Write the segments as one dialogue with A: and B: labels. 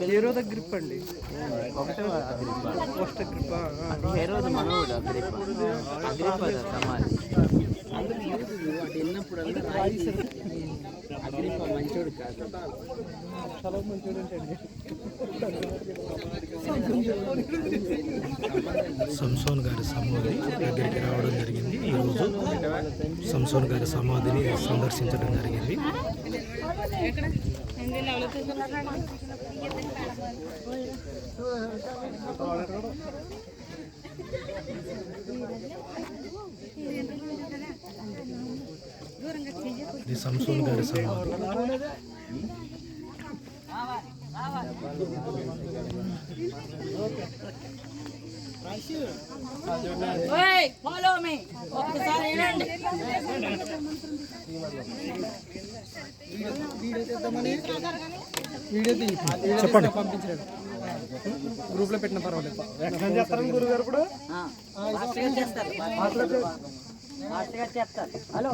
A: హీరోద grip అండి. First grip
B: హెరోది మనోడు అందరూ అటు మంచోడు కాదు.
A: చాలా మంచిగా ఉంటుంది
C: సంసోన్ గారి సమాధి దగ్గరికి రావడం జరిగింది. ఈరోజు సంసోన్ గారి సమాధిని సందర్శించడం జరిగింది. ఇది సంసోన్ గారి సమాధి
D: ఫాలో మీ ఒక్కసారి వినండి.
A: చెప్పండి. పంపించలేదు గ్రూప్లో పెట్టిన పర్వాలేదు చేస్తారని గురుగారు ఇప్పుడు?
D: ఫాస్ట్గా చేస్తారు. ఫాస్ట్గా చేస్తారు. హలో.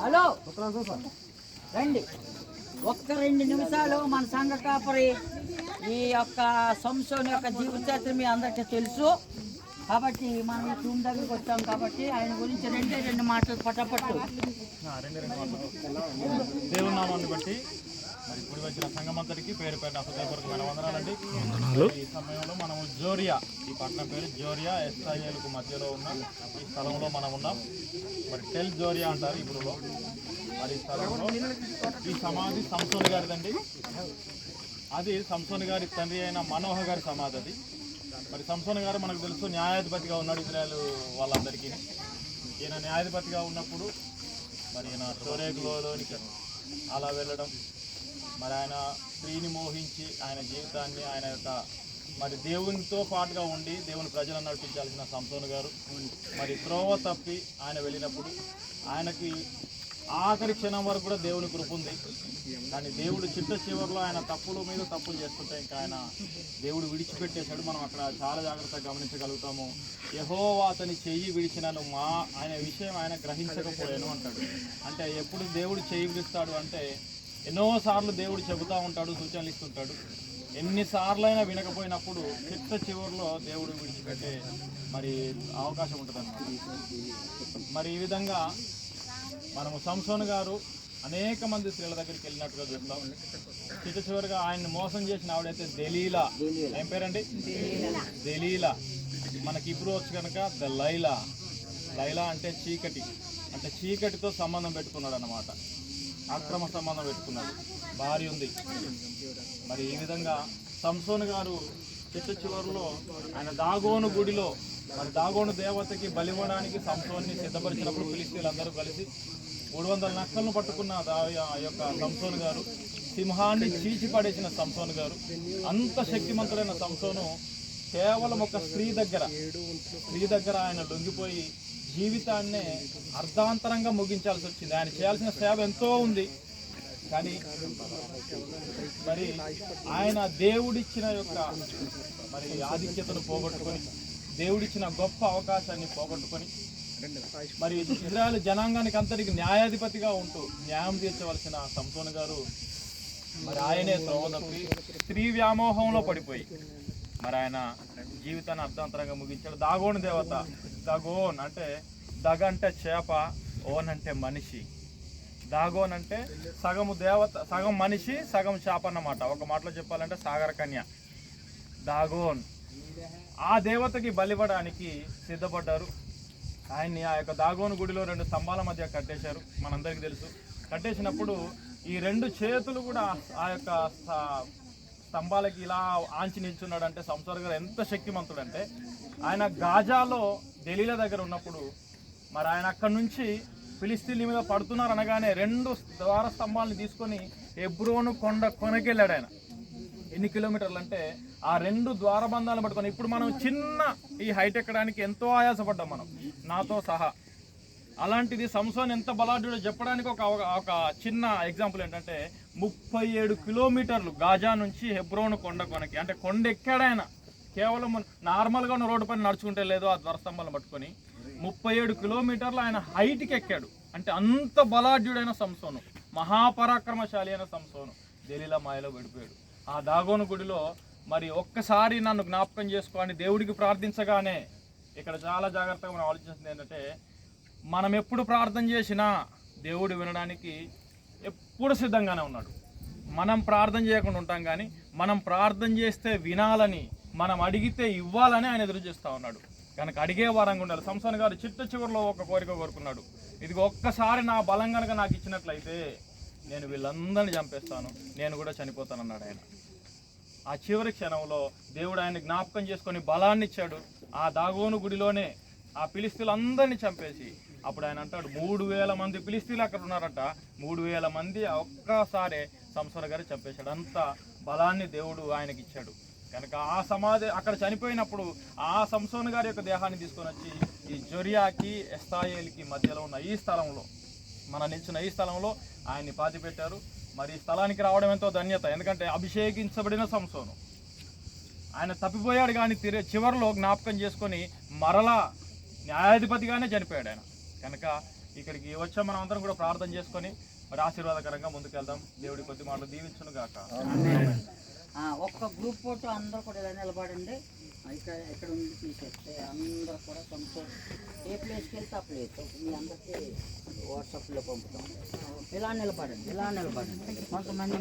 D: హలో. రండి. ఒక్క రెండు నిమిషాలు మన సంఘ కాపరి ఈ యొక్క సంస్థని యొక్క జీవిత చరిత్ర మీ అందరికీ తెలుసు. కాబట్టి మనం ఈ దగ్గరికి వచ్చాం కాబట్టి ఆయన గురించి రెండే రెండు మాటలు పట్టపట్టు
E: దేవుని నామాన్ని బట్టి మరి కూడి వచ్చిన సంఘమంతటికి పేరు పేరు హృదయపూర్వకమైన వందనాలండి.
C: వందనాలు.
E: ఈ సమయంలో మనము జోరియా ఈ పట్టణం పేరు జోరియా ఎస్ఐఏలకు మధ్యలో ఉన్న. ఈ స్థలంలో మనం ఉన్నాం. మరి టెల్ జోరియా అంటారు ఇప్పుడు మరి ఈ స్థలంలో ఈ సమాధి సంసోని గారిదండి. అది సంసోన్ గారి తండ్రి అయిన మనోహ గారి సమాధి మరి సంసోన్ గారు మనకు తెలుసు న్యాయాధిపతిగా ఉన్నాడు ఇజ్రాయల్ వాళ్ళందరికీ. ఈయన న్యాయాధిపతిగా ఉన్నప్పుడు మరి ఈయన షోరేకులోనికి అలా వెళ్ళడం మరి ఆయన స్త్రీని మోహించి ఆయన జీవితాన్ని ఆయన యొక్క మరి దేవునితో పాటుగా ఉండి దేవుని ప్రజలను నడిపించాల్సిన సంసోన్ గారు. మరి త్రోవ తప్పి ఆయన వెళ్ళినప్పుడు ఆయనకి ఆఖరి క్షణం వరకు కూడా దేవుని కృప ఉంది. కానీ దేవుడు చిట్ట చివరిలో ఆయన తప్పుల మీద తప్పులు చేస్తుంటే ఇంకా ఆయన దేవుడు విడిచిపెట్టేశాడు. మనం అక్కడ చాలా జాగ్రత్తగా గమనించగలుగుతాము. యహో అతని చెయ్యి విడిచినను మా ఆయన విషయం ఆయన గ్రహించకపోయాను అంటాడు. అంటే ఎప్పుడు దేవుడు చెయ్యి విడుస్తాడు అంటే ఎన్నోసార్లు దేవుడు చెబుతూ ఉంటాడు సూచనలు ఇస్తుంటాడు. ఎన్నిసార్లైనా వినకపోయినప్పుడు చిట్ట చివరిలో దేవుడు విడిచిపెట్టే మరి అవకాశం ఉంటుంది మరి ఈ విధంగా మనము సంసోన్ గారు అనేక మంది స్త్రీల దగ్గరికి వెళ్ళినట్టుగా చూస్తాం. చిట్ట చివరిగా ఆయన్ని మోసం చేసిన ఆవిడైతే దలీలా. ఏం పేరండి? దలీలా. మనకి ఇప్పుడు వచ్చి కనుక ద లైలా. లైలా అంటే చీకటి. అంటే చీకటితో సంబంధం పెట్టుకున్నాడు అన్నమాట అక్రమ సంబంధం పెట్టుకున్నాడు. భార్య ఉంది. మరి ఈ విధంగా సంసోన్ గారు చిట్ట చివరిలో ఆయన దాగోను గుడిలో మరి దాగోడు దేవతకి బలివ్వడానికి సంసోన్ని సిద్ధపరిచినప్పుడు ఫిలిస్తీన్లందరూ కలిసి మూడు వందల నక్కలను పట్టుకున్న దా- ఆ యొక్క సంసోన్ గారు సింహాన్ని చీచి పడేసిన సంసోన్ గారు అంత శక్తిమంతుడైన సంసోను కేవలం ఒక స్త్రీ దగ్గర స్త్రీ దగ్గర ఆయన లొంగిపోయి జీవితాన్నే అర్ధాంతరంగా ముగించాల్సి వచ్చింది. ఆయన చేయాల్సిన సేవ ఎంతో ఉంది. కానీ మరి ఆయన దేవుడిచ్చిన యొక్క మరి ఆధిక్యతను పోగొట్టుకొని దేవుడిచ్చిన గొప్ప అవకాశాన్ని పోగొట్టుకొని మరి ఇజ్రాయెల్ జనాంగానికి అంతటికి న్యాయాధిపతిగా ఉంటూ న్యాయం తీర్చవలసిన సంసోన్ గారు మరి ఆయనే త్రోవ తప్పి స్త్రీ వ్యామోహంలో పడిపోయి మరి ఆయన జీవితాన్ని అర్థాంతరంగా ముగించాడు. దాగోను దేవత దగోన్ అంటే దగ అంటే చేప ఓన్ అంటే మనిషి. దాగోన్ అంటే సగము దేవత సగం మనిషి సగం చేప అన్నమాట. ఒక మాటలో చెప్పాలంటే సాగర కన్య. దాగోన్. ఆ దేవతకి బలివ్వడానికి సిద్ధపడ్డారు. ఆయన్ని ఆ యొక్క దాగోను గుడిలో రెండు స్తంభాల మధ్య కట్టేశారు. మనందరికీ తెలుసు. కట్టేసినప్పుడు ఈ రెండు చేతులు కూడా ఆ యొక్క స్తంభాలకి ఇలా ఆంచి నిల్చున్నాడు అంటే గారు ఎంత శక్తిమంతుడంటే ఆయన గాజాలో ఢిల్లీల దగ్గర ఉన్నప్పుడు మరి ఆయన అక్కడి నుంచి ఫిలిస్తీన్ల మీద పడుతున్నారు అనగానే రెండు ద్వార స్తంభాలను తీసుకొని ఎబ్రోను కొండ కొనకెళ్ళాడు ఆయన. ఎన్ని కిలోమీటర్లు అంటే ఆ రెండు ద్వారబంధాలను పట్టుకొని ఇప్పుడు మనం చిన్న ఈ హైట్ ఎక్కడానికి ఎంతో ఆయాసపడ్డాం మనం. నాతో సహా. అలాంటిది సంసోన్ ఎంత బలాఢ్యుడో చెప్పడానికి ఒక ఒక చిన్న ఎగ్జాంపుల్ ఏంటంటే ముప్పై ఏడు కిలోమీటర్లు గాజా నుంచి హెబ్రోన్ కొండ కొనకి. అంటే కొండ ఎక్కాడు కేవలం నార్మల్గా ఉన్న రోడ్డు పైన నడుచుకుంటే లేదు ఆ ధ్వరస్తంభాలను పట్టుకొని. ముప్పై ఏడు కిలోమీటర్లు ఆయన హైట్కి ఎక్కాడు. అంటే అంత బలాఢ్యుడైన సంసోను. మహాపరాక్రమశాలి అయిన సంసోను. దెలీలా మాయలో పడిపోయాడు. ఆ దాగోను గుడిలో మరి ఒక్కసారి నన్ను జ్ఞాపకం చేసుకోండి దేవుడికి ప్రార్థించగానే ఇక్కడ చాలా జాగ్రత్తగా మనం ఆలోచించింది ఏంటంటే మనం ఎప్పుడు ప్రార్థన చేసినా దేవుడు వినడానికి ఎప్పుడు సిద్ధంగానే ఉన్నాడు. మనం ప్రార్థన చేయకుండా ఉంటాం కానీ మనం ప్రార్థన చేస్తే వినాలని మనం అడిగితే ఇవ్వాలని ఆయన ఎదురు చేస్తూ ఉన్నాడు. కనుక అడిగే వారంగా ఉండాలి. సంసాన్ గారు చిట్ట చివరిలో ఒక కోరిక కోరుకున్నాడు. ఇది ఒక్కసారి నా బలం కనుక నాకు ఇచ్చినట్లయితే నేను వీళ్ళందరిని చంపేస్తాను. నేను కూడా చనిపోతానన్నాడు ఆయన. ఆ చివరి క్షణంలో దేవుడు ఆయన జ్ఞాపకం చేసుకొని బలాన్ని ఇచ్చాడు. ఆ దాగోను గుడిలోనే ఆ పిలిస్తీలందరినీ చంపేసి అప్పుడు ఆయన అంటాడు మూడు వేల మంది పిలిస్తీలు అక్కడ ఉన్నారట. మూడు వేల మంది ఒక్కసారే సంసార గారు చంపేశాడు. అంత బలాన్ని దేవుడు ఆయనకి ఇచ్చాడు. కనుక ఆ సమాధి అక్కడ చనిపోయినప్పుడు ఆ సంసోన్ గారి యొక్క దేహాన్ని తీసుకొని వచ్చి ఈ జొరియాకి ఎస్తాయేల్కి మధ్యలో ఉన్న ఈ స్థలంలో మన నిలిచిన ఈ స్థలంలో ఆయన్ని పాతి పెట్టారు మరి ఈ స్థలానికి రావడం ఎంతో ధన్యత. ఎందుకంటే అభిషేకించబడిన సంసోను. ఆయన తప్పిపోయాడు కానీ తిరిగి చివరిలో జ్ఞాపకం చేసుకొని మరలా న్యాయాధిపతిగానే చనిపోయాడు ఆయన. కనుక ఇక్కడికి వచ్చా మనం అందరం కూడా ప్రార్థన చేసుకొని మరి ఆశీర్వాదకరంగా ముందుకెళ్దాం. దేవుడి కొద్ది మాటలు దీవించును గాక
D: ఒక్క గ్రూప్ ఫోటో అందరూ కూడా నిలబడండి. ఇక్కడ ఎక్కడ ఉంది తీసేస్తే అందరూ కూడా కొంచెం ఏ ప్లేస్కి వెళ్తే ఆ ప్లేస్. మీ అందరికీ వాట్సాప్లో పంపుతాం. ఇలా నిలబడండి ఇలా నిలబడండి. కొంతమంది